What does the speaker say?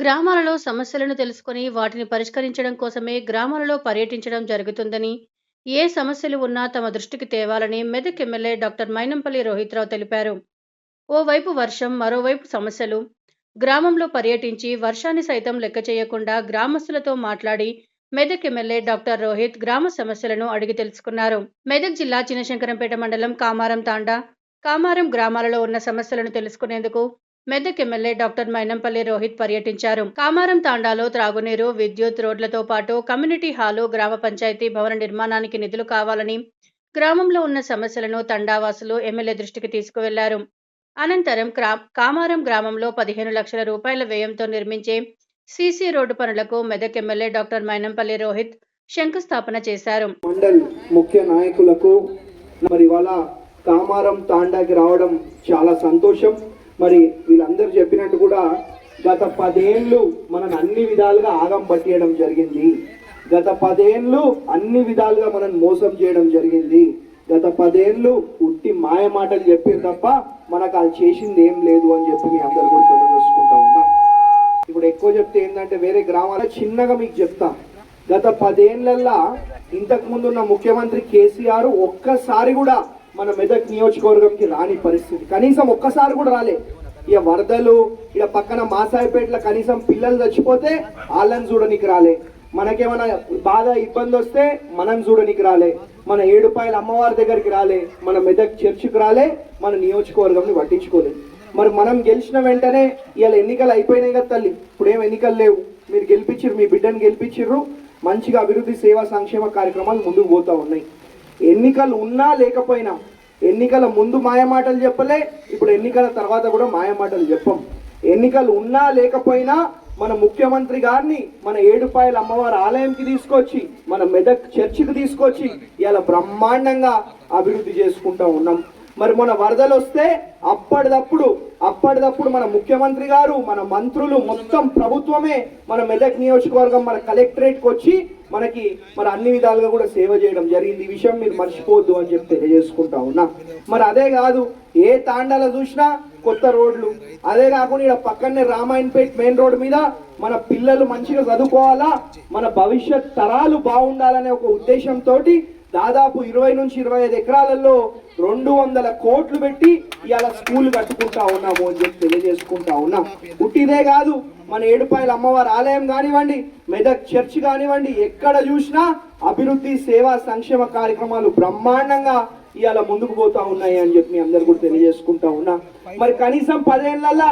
గ్రామాలలో సమస్యలను తెలుసుకుని వాటిని పరిష్కరించడం కోసమే గ్రామాలలో పర్యటించడం జరుగుతుందని ఏ సమస్యలు ఉన్నా తమ దృష్టికి తేవాలని మెదక్ ఎమ్మెల్యే డాక్టర్ మైనంపల్లి రోహిత్రావు తెలిపారు. ఓవైపు వర్షం మరోవైపు సమస్యలు. గ్రామంలో పర్యటించి వర్షాన్ని సైతం లెక్క చేయకుండా గ్రామస్తులతో మాట్లాడి మెదక్ ఎమ్మెల్యే డాక్టర్ రోహిత్ గ్రామ సమస్యలను అడిగి తెలుసుకున్నారు. మెదక్ జిల్లా చినశంకరంపేట మండలం కామారం తాండా. కామారం గ్రామాలలో ఉన్న సమస్యలను తెలుసుకునేందుకు మెదక్ ఎమ్మెల్యే డాక్టర్ మైనంపల్లి రోహిత్ పర్యటించారు. కామారం తాండాలో త్రాగునీరు విద్యుత్ రోడ్లతో పాటు కమ్యూనిటీ హాలు గ్రామ పంచాయతీ భవన నిర్మాణానికి నిధులు కావాలని గ్రామంలో ఉన్న సమస్యలను తండావాసులు ఎమ్మెల్యే దృష్టికి తీసుకువెళ్ళారు. అనంతరం క్రా- కామారం గ్రామంలో పదిహేను లక్షల రూపాయల వ్యయంతో నిర్మించే సీసీ రోడ్డు పనులకు మెదక్ ఎమ్మెల్యే డాక్టర్ మైనంపల్లి రోహిత్ శంకుస్థాపన చేశారు. మండల్ ముఖ్య నాయకులకు మరి ఇవాళ కామారం తాండాకి రావడం చాలా సంతోషం. మరి వీళ్ళందరూ చెప్పినట్టు కూడా గత పదేళ్ళు మనని అన్ని విధాలుగా ఆగం పట్టేయడం జరిగింది. గత పదేళ్ళు అన్ని విధాలుగా మనం మోసం చేయడం జరిగింది. గత పదేళ్ళు ఉట్టి మాయ మాటలు చెప్పారు తప్ప మనకు అది చేసింది ఏం లేదు అని చెప్పి మీ అందరు కూడా తెలియజేసుకుంటా ఉన్నా. ఇప్పుడు ఎక్కువ చెప్తే ఏంటంటే వేరే గ్రామాల చిన్నగా మీకు చెప్తా. గత పదేళ్ళల్లా ఇంతకు ఉన్న ముఖ్యమంత్రి కేసీఆర్ ఒక్కసారి కూడా మన మెదక్ నియోజకవర్గంకి రాని పరిస్థితి. కనీసం ఒక్కసారి కూడా రాలే. ఇక వరదలు ఇక పక్కన మాసాయిపేటలో కనీసం పిల్లలు చచ్చిపోతే వాళ్ళని చూడనికి రాలే. మనకేమైనా బాధ ఇబ్బంది వస్తే మనం చూడనికి రాలే. మన ఏడుపాయల అమ్మవారి దగ్గరికి రాలే. మన మెదక్ చర్చికి రాలే. మన నియోజకవర్గంని పట్టించుకోలేదు. మరి మనం గెలిచిన వెంటనే ఇవాళ ఎన్నికలు అయిపోయినాయి కదా తల్లి. ఇప్పుడు ఏం ఎన్నికలు లేవు. మీరు గెలిపించారు మీ బిడ్డను గెలిపించారు మంచిగా అభివృద్ధి సేవా సంక్షేమ కార్యక్రమాలు ముందుకు పోతూ ఉన్నాయి. ఎన్నికలు ఉన్నా లేకపోయినా ఎన్నికల ముందు మాయమాటలు చెప్పలే ఇప్పుడు ఎన్నికల తర్వాత కూడా మాయమాటలు చెప్పం. ఎన్నికలు ఉన్నా లేకపోయినా మన ముఖ్యమంత్రి గారిని మన ఏడుపాయల అమ్మవారి ఆలయంకి తీసుకొచ్చి మన మెదక్ చర్చికి తీసుకొచ్చి ఇలా బ్రహ్మాండంగా అభివృద్ధి చేసుకుంటూ ఉన్నాం. మరి మన వరదలు వస్తే అప్పటిదప్పుడు అప్పటిదప్పుడు మన ముఖ్యమంత్రి గారు మన మంత్రులు మొత్తం ప్రభుత్వమే మన మెదక్ నియోజకవర్గం మన కలెక్టరేట్కి వచ్చి మనకి మరి అన్ని విధాలుగా కూడా సేవ చేయడం జరిగింది. ఈ విషయం మీరు మర్చిపోవద్దు అని చెప్పి తెలియజేసుకుంటా ఉన్నా. మరి అదే కాదు ఏ తాండాల చూసినా కొత్త రోడ్లు. అదే కాకుండా ఇక్కడ పక్కనే రామాయణపేట్ మెయిన్ రోడ్ మీద మన పిల్లలు మంచిగా చదువుకోవాలా మన భవిష్యత్ తరాలు బాగుండాలనే ఒక ఉద్దేశంతో దాదాపు ఇరవై నుంచి ఇరవై ఐదు ఎకరాలలో రెండు వందల కోట్లు పెట్టి ఇవాళ స్కూల్ కట్టుకుంటా ఉన్నాము అని చెప్పి తెలియజేసుకుంటా ఉన్నాం. పుట్టిదే కాదు మన ఏడుపాయల అమ్మవారి ఆలయం కానివ్వండి మెదక్ చర్చ్ కానివ్వండి ఎక్కడ చూసినా అభివృద్ధి సేవా సంక్షేమ కార్యక్రమాలు బ్రహ్మాండంగా ఇవాళ ముందుకు పోతా ఉన్నాయి అని చెప్పి మీ అందరు కూడా తెలియజేసుకుంటా ఉన్నా. మరి కనీసం పదేళ్ళలో